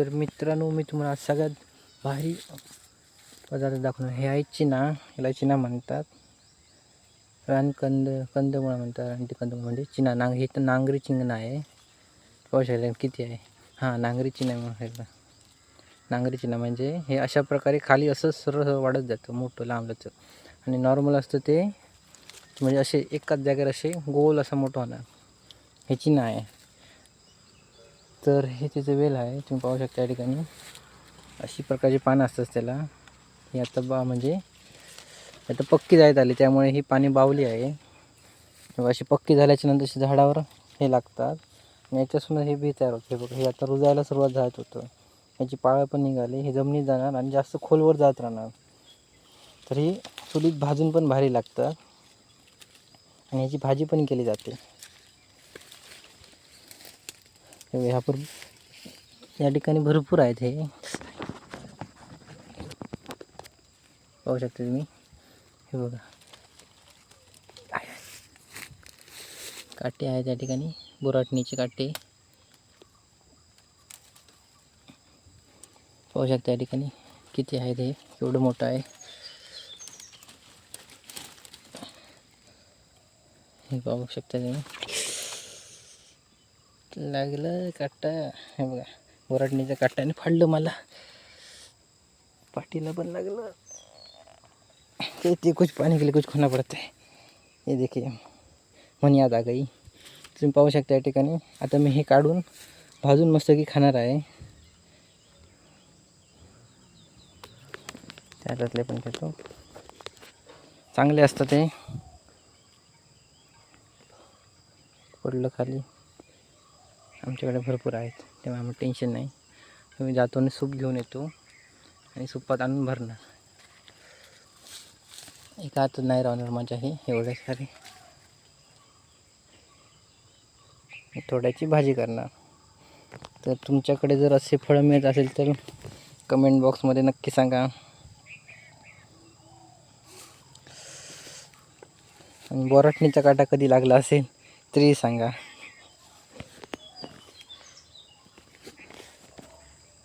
तर मित्रांनो मी तुम्हाला सगळ्यात भारी पदार्थ दाखवणार. हे आहे चिना. याला चिना म्हणतात. रानकंद कंदमुळं म्हणतात. आणि ते कंदमुळं म्हणजे चिना. नांग हे तर नांगरी चिंगणं आहे. पाहू शकता किती आहे. हां नांगरी चिना म्हणून नांगरी चिना म्हणजे हे अशा प्रकारे खाली असं सरळ सरळ वाढत जातं मोठं लांबलंच आणि नॉर्मल असतं ते म्हणजे असे एकाच जागेवर असे गोल असं मोठं होणार. हे चिना आहे. तर हे त्याचं वेल आहे. तुम्ही पाहू शकता या ठिकाणी. अशी प्रकारची पानं असतात त्याला. ही आता बा म्हणजे आता पक्की जायत आली त्यामुळे ही पाणी बावली आहे. अशी पक्की झाल्याच्यानंतर अशी झाडावर हे लागतात. आणि याच्यापासून हे बी तयार होते. बघ हे आता रुजायला सुरुवात जात होतं. याची पाळं पण निघाली. हे जमिनीत जाणार आणि जास्त खोलवर जात राहणार. तर ही चुलीत भाजून पण भारी लागतात आणि याची भाजी पण केली जाते. ह्या भर या ठिकाणी भरपूर आहेत हे. पाहू शकता तुम्ही? हे बघा. काटे आहेत काटे. पाहू शकता या आहेत हे. मोठं आहे. हे पाहू शकता तुम्ही? लागलं काटा. हे बघा वराटणीच्या काट्याने फाडलं मला. पाठीला पण लागलं. ते ते कुछ पाणी के कुछ खोना पडत आहे हे देखील म्हणी आता काही तुम्ही पाहू शकता या ठिकाणी. आता मी हे काढून भाजून मस्त की खाणार आहे. त्यातले पण घेतो. चांगले असतात ते. पडलं खाली. आमच्याकडे भरपूर आहेत. तेव्हा आम्हाला टेन्शन नाही. तुम्ही जातो आणि सूप घेऊन येतो. आणि सुपात आणून भरणार. एका हातात नाही राहणार माझ्या हे एवढे सारे थोड्याची भाजी करणार. तर तुमच्याकडे जर असे फळं मिळत असेल तर कमेंट बॉक्समध्ये नक्की सांगा. आणि बोराटणीचा काटा कधी लागला असेल तरी सांगा.